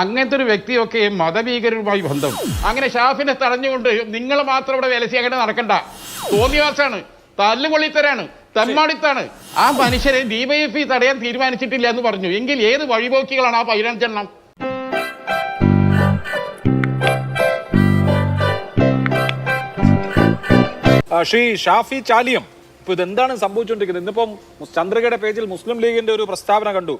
അങ്ങനത്തെ ഒരു വ്യക്തിയൊക്കെ മതഭീകരരുമായി ബന്ധം. അങ്ങനെ ഷാഫിനെ തടഞ്ഞുകൊണ്ട് നിങ്ങൾ മാത്രം ഇവിടെ വിലസി അങ്ങനെ നടക്കണ്ട. തോന്നിവാസാണ് തല്ലുകൊള്ളിത്തരാണ് തെമ്മാടിത്താണ് ആ മനുഷ്യരെ ഡിവൈഎഫ്ഇ തടയാൻ തീരുമാനിച്ചിട്ടില്ല എന്ന് പറഞ്ഞു. എങ്കിൽ ഏത് വഴിപോക്കികളാണ് ആ പതിനഞ്ചെണ്ണം ശ്രീ ഷാഫി ചാലിയം. ഇപ്പൊ ഇതെന്താണ് സംഭവിച്ചുകൊണ്ടിരിക്കുന്നത്? ഇന്നിപ്പം ചന്ദ്രകയുടെ പേജിൽ മുസ്ലിം ലീഗിന്റെ ഒരു പ്രസ്താവന കണ്ടു.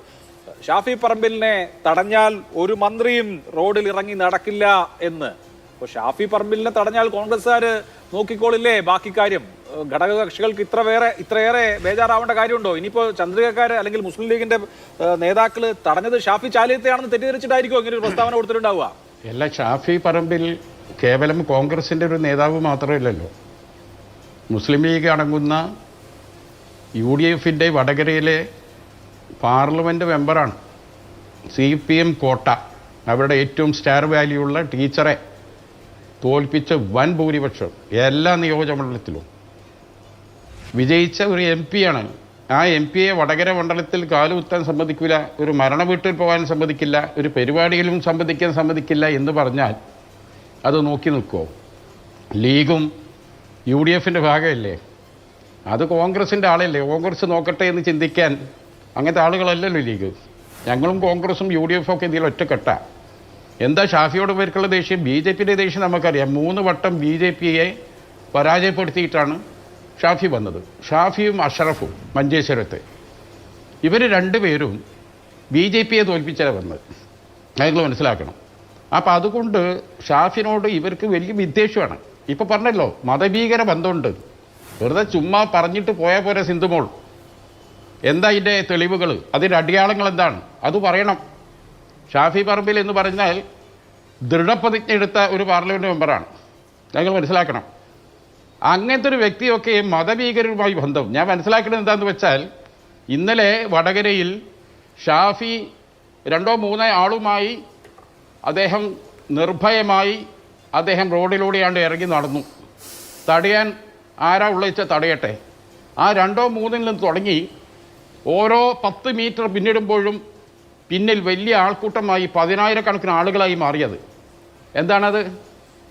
ഷാഫി പറമ്പിലിനെ തടഞ്ഞാൽ ഒരു മന്ത്രിയും റോഡിൽ ഇറങ്ങി നടക്കില്ല എന്ന്. അപ്പൊ ഷാഫി പറമ്പിലിനെ തടഞ്ഞാൽ കോൺഗ്രസ്സുകാര് നോക്കിക്കോളില്ലേ? ബാക്കി കാര്യം ഘടകകക്ഷികൾക്ക് ഇത്ര വേറെ ഇത്രയേറെ ബേജാറാവേണ്ട കാര്യമുണ്ടോ? ഇനിയിപ്പോ ചന്ദ്രികക്കാര് അല്ലെങ്കിൽ മുസ്ലിം ലീഗിന്റെ നേതാക്കൾ തടഞ്ഞത് ഷാഫി ചാലിയത്തെയാണെന്ന് തെറ്റിദ്ധരിച്ചിട്ടായിരിക്കും ഇങ്ങനെ ഒരു പ്രസ്താവന കൊടുത്തിട്ടുണ്ടാവുക? എല്ലാ ഷാഫി പറമ്പിൽ കേവലം കോൺഗ്രസിന്റെ ഒരു നേതാവ് മാത്രമല്ലല്ലോ. മുസ്ലിം ലീഗ് അടങ്ങുന്ന യു ഡി എഫിന്റെ വടകരയിലെ പാർലമെന്റ് മെമ്പറാണ്. സി പി എം കോട്ട. അവരുടെ ഏറ്റവും സ്റ്റാർ വാല്യൂ ഉള്ള ടീച്ചറെ തോൽപ്പിച്ച വൻ ഭൂരിപക്ഷം എല്ലാ നിയോജകമണ്ഡലത്തിലും. വിജയിച്ച ഒരു എം പിയാണ് ആ എം പിയെ വടകര മണ്ഡലത്തിൽ കാലുകുത്താൻ സമ്മതിക്കില്ല ഒരു മരണ വീട്ടിൽ പോകാൻ സമ്മതിക്കില്ല ഒരു പരിപാടിയിലും സംബന്ധിക്കാൻ സമ്മതിക്കില്ല എന്ന് പറഞ്ഞാൽ അത് നോക്കി നിൽക്കുമോ ലീഗും യു ഡി എഫിന്റെ ഭാഗമല്ലേ? അത് കോൺഗ്രസിന്റെ ആളല്ലേ? കോൺഗ്രസ് നോക്കട്ടെ എന്ന് ചിന്തിക്കാൻ അങ്ങനത്തെ ആളുകളല്ലല്ലോ ലീഗ്. ഞങ്ങളും കോൺഗ്രസും യു ഡി എഫും ഒക്കെ ഇതിൽ ഒറ്റക്കെട്ട. എന്താ ഷാഫിയോട് പേർക്കുള്ള ദേഷ്യം? ബി ജെ പിയുടെ ദേഷ്യം നമുക്കറിയാം. മൂന്ന് വട്ടം ബി ജെ പിയെ പരാജയപ്പെടുത്തിയിട്ടാണ് ഷാഫി വന്നത്. ഷാഫിയും അഷറഫും മഞ്ചേശ്വരത്തെ. ഇവർ രണ്ടുപേരും ബി ജെ പിയെ തോൽപ്പിച്ചാണ് വന്നത്. നിങ്ങൾ മനസ്സിലാക്കണം. അപ്പം അതുകൊണ്ട് ഷാഫിനോട് ഇവർക്ക് വലിയ വിദ്വേഷമാണ്. ഇപ്പോൾ പറഞ്ഞല്ലോ മതഭീകര ബന്ധമുണ്ട് വെറുതെ ചുമ്മാ പറഞ്ഞിട്ട് പോയാൽ പോരെ സിന്ധുമോൾ. എന്താ ഇതിന്റെ തെളിവുകൾ? അതിന്റെ അടയാളങ്ങൾ എന്താണ്? അത് പറയണം. ഷാഫി പറമ്പിൽ എന്ന് പറഞ്ഞാൽ ദൃഢപ്രതിജ്ഞ എടുത്ത ഒരു പാർലമെന്റ് മെമ്പറാണ്. ഞങ്ങൾ മനസ്സിലാക്കണം. അങ്ങനത്തെ ഒരു വ്യക്തിയൊക്കെ മതഭീകരരുമായി ബന്ധം. ഞാൻ മനസ്സിലാക്കുന്നത് എന്താണെന്ന് വെച്ചാൽ ഇന്നലെ വടകരയിൽ ഷാഫി രണ്ടോ മൂന്നോ ആളുമായി അദ്ദേഹം നിർഭയമായി അദ്ദേഹം റോഡിലൂടെയാണ്ട് ഇറങ്ങി നടന്നു. തടയാൻ ആരാ ഉള്ളച്ച തടയട്ടെ? ആ രണ്ടോ മൂന്നിൽ നിന്ന് തുടങ്ങി ഓരോ പത്ത് മീറ്റർ പിന്നിടുമ്പോഴും പിന്നിൽ വലിയ ആൾക്കൂട്ടമായി പതിനായിരക്കണക്കിന് ആളുകളായി മാറിയത്. എന്താണത്?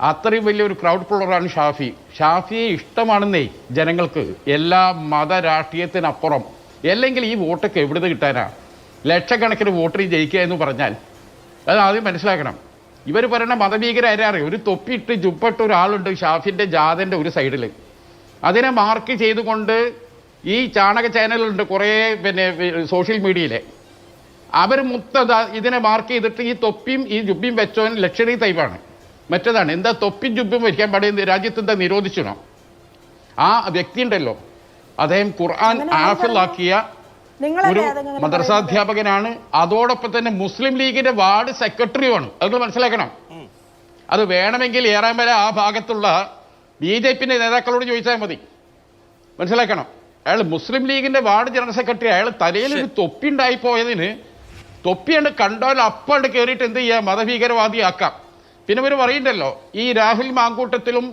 അത്രയും വലിയൊരു ക്രൗഡ് പുള്ളറാണ് ഷാഫി. ഷാഫിയെ ഇഷ്ടമാണെന്നേ ജനങ്ങൾക്ക് എല്ലാ മത രാഷ്ട്രീയത്തിനപ്പുറം അല്ലെങ്കിൽ ഈ വോട്ടൊക്കെ എവിടുന്ന് കിട്ടാനാ? ലക്ഷക്കണക്കിന് വോട്ടിൽ ജയിക്കുക എന്ന് പറഞ്ഞാൽ അത് ആദ്യം മനസ്സിലാക്കണം. ഇവർ പറയുന്ന മതഭീകര ആരാറിയോ ഒരു തൊപ്പിയിട്ട് ജുപ്പിട്ട ഒരാളുണ്ട് ഷാഫിന്റെ ജാഥന്റെ ഒരു സൈഡിൽ അതിനെ മാർക്ക് ചെയ്തുകൊണ്ട് ഈ ചാണക ചാനലുണ്ട് കുറേ പിന്നെ സോഷ്യൽ മീഡിയയിലെ. അവർ മുത്തത ഇതിനെ മാർക്ക് ചെയ്തിട്ട് ഈ തൊപ്പിയും ഈ ജുബിയും വെച്ചോൻ ലക്ഷറി തൈവാണ് മറ്റേതാണ് എന്താ തൊപ്പിയും ജുബിയും വയ്ക്കാൻ പാടില്ല രാജ്യത്ത് എന്താ നിരോധിച്ചിടണം ആ വ്യക്തി ഉണ്ടല്ലോ. അദ്ദേഹം ഖുർആൻ ആഫിലാക്കിയ ഒരു മദ്രസാധ്യാപകനാണ്. അതോടൊപ്പം തന്നെ മുസ്ലിം ലീഗിന്റെ വാർഡ് സെക്രട്ടറിയുമാണ് അത് മനസ്സിലാക്കണം. അത് വേണമെങ്കിൽ ഏറെ വരെ ആ ഭാഗത്തുള്ള ബി ജെ പി നേതാക്കളോട് ചോദിച്ചാൽ മതി. മനസ്സിലാക്കണം. അയാൾ മുസ്ലിം ലീഗിന്റെ വാർഡ് ജനറൽ സെക്രട്ടറി അയാൾ തലയിൽ ഒരു തൊപ്പി ഉണ്ടായി പോയതിന് തൊപ്പിയാണ് കണ്ടോ അപ്പാണ്ട് കയറിയിട്ട് എന്ത് ചെയ്യാം? മതഭീകരവാദിയാക്കാം. പിന്നെ ഇവർ പറയുന്നുണ്ടല്ലോ ഈ രാഹുൽ മാങ്കൂട്ടത്തിലും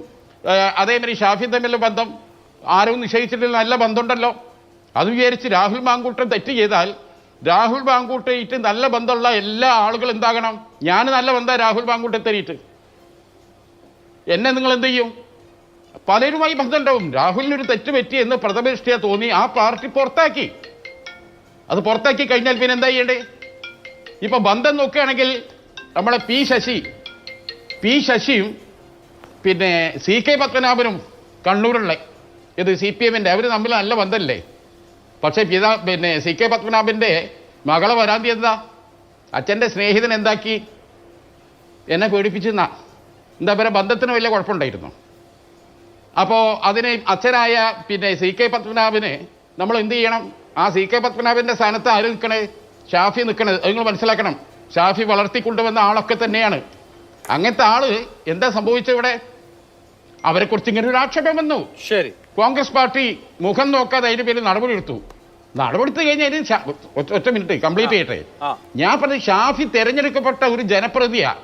അതേമാതിരി ഷാഫി തമ്മിലുള്ള ബന്ധം ആരും നിശ്ചയിച്ചിട്ടില്ല നല്ല ബന്ധമുണ്ടല്ലോ. അത് വിചാരിച്ച് രാഹുൽ മാങ്കൂട്ടം തെറ്റ് ചെയ്താൽ രാഹുൽ മാങ്കൂട്ടയിട്ട് നല്ല ബന്ധമുള്ള എല്ലാ ആളുകളും എന്താകണം? ഞാൻ നല്ല ബന്ധം രാഹുൽ മാങ്കൂട്ടത്തരിയിട്ട് എന്നെ നിങ്ങൾ എന്ത് ചെയ്യും? പലരുമായി ബന്ധമുണ്ടാവും. രാഹുലിന് ഒരു തെറ്റ് പറ്റി എന്ന് പ്രഥമദൃഷ്ടിയ തോന്നി. ആ പാർട്ടി പുറത്താക്കി. അത് പുറത്താക്കി കഴിഞ്ഞാൽ പിന്നെ എന്താ ചെയ്യണ്ടേ? ഇപ്പൊ ബന്ധം നോക്കുകയാണെങ്കിൽ നമ്മളെ പി ശശി പി ശശിയും പിന്നെ സി കെ പത്മനാഭനും കണ്ണൂരുള്ള ഇത് സി പി എമ്മിന്റെ അവർ തമ്മിൽ നല്ല ബന്ധമല്ലേ പക്ഷേ പിതാ പിന്നെ സി കെ പത്മനാഭന്റെ മകളെ വരാന്തി എന്താ? അച്ഛന്റെ സ്നേഹിതൻ എന്താക്കി? എന്നെ പേടിപ്പിച്ചെന്നാ. എന്താ പറയുക ബന്ധത്തിന് വലിയ കുഴപ്പമുണ്ടായിരുന്നു? അപ്പോൾ അതിനെ അച്ഛനായ പിന്നെ സി കെ പത്മനാഭനെ നമ്മൾ എന്ത് ചെയ്യണം? ആ സി കെ പത്മനാഭന്റെ സ്ഥാനത്ത് ആര് നിൽക്കണേ? ഷാഫി നിൽക്കണത് നിങ്ങൾ മനസ്സിലാക്കണം. ഷാഫി വളർത്തിക്കൊണ്ടുവന്ന ആളൊക്കെ തന്നെയാണ്. അങ്ങനത്തെ ആൾ എന്താ സംഭവിച്ചത് ഇവിടെ? അവരെ കുറിച്ച് ഇങ്ങനെ ഒരു ആക്ഷേപം വന്നു. ശരി. കോൺഗ്രസ് പാർട്ടി മുഖം നോക്കാതെ അതിന്റെ പേരിൽ നടപടിയെടുത്തു. നടപടിയെടുത്ത് കഴിഞ്ഞാൽ ഒറ്റ- ഒറ്റ മിനിറ്റ് കംപ്ലീറ്റ് ചെയ്യട്ടെ. ഞാൻ പറഞ്ഞ ഷാഫി തെരഞ്ഞെടുക്കപ്പെട്ട ഒരു ജനപ്രതിയാ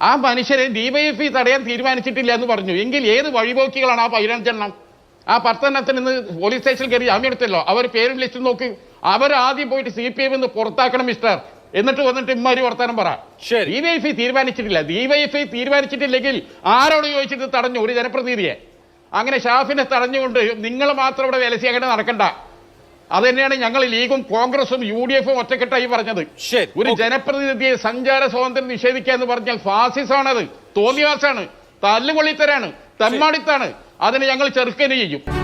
ആ മനുഷ്യരെ ഡിവൈഎഫ്ഇ തടയാൻ തീരുമാനിച്ചിട്ടില്ല എന്ന് പറഞ്ഞു. എങ്കിൽ ഏത് വഴിപോക്കികളാണ് ആ പതിനഞ്ചെണ്ണം? ആ പത്തെണ്ണത്തിന് നിന്ന് പോലീസ് സ്റ്റേഷനിൽ കയറി ജാമ്യം എടുത്തല്ലോ. അവർ പേരും ലിസ്റ്റ് നോക്കി. അവർ ആദ്യം പോയിട്ട് സി പി എം എന്ന് പുറത്താക്കണം മിസ്റ്റർ. എന്നിട്ട് വന്നിട്ട് ഇമ്മാരി വർത്താനം പറ. ഡിവൈഎഫ്ഐ തീരുമാനിച്ചിട്ടില്ല. ഡിവൈഎഫ്ഐ തീരുമാനിച്ചിട്ടില്ലെങ്കിൽ ആരോട് ചോദിച്ചിട്ട് തടഞ്ഞു? ഒരു ജനപ്രതിനിധിയെ. അങ്ങനെ ഷാഫിനെ തടഞ്ഞുകൊണ്ട് നിങ്ങൾ മാത്രം ഇവിടെ വിലസി അങ്ങനെ നടക്കണ്ട. അത് തന്നെയാണ് ഞങ്ങൾ ലീഗും കോൺഗ്രസും യു ഡി എഫും ഒറ്റക്കെട്ടായി പറഞ്ഞത്. ഒരു ജനപ്രതിനിധിയെ സഞ്ചാര സ്വാതന്ത്ര്യം നിഷേധിക്കുക എന്ന് പറഞ്ഞാൽ ഫാസിസമാണത് തോന്നിവാസാണ്. തല്ലുകൊള്ളിത്തരാണ്. തെമ്മാടിത്താണ്. അതിന് ഞങ്ങൾ ചെറുക്കനെ ചെയ്യും.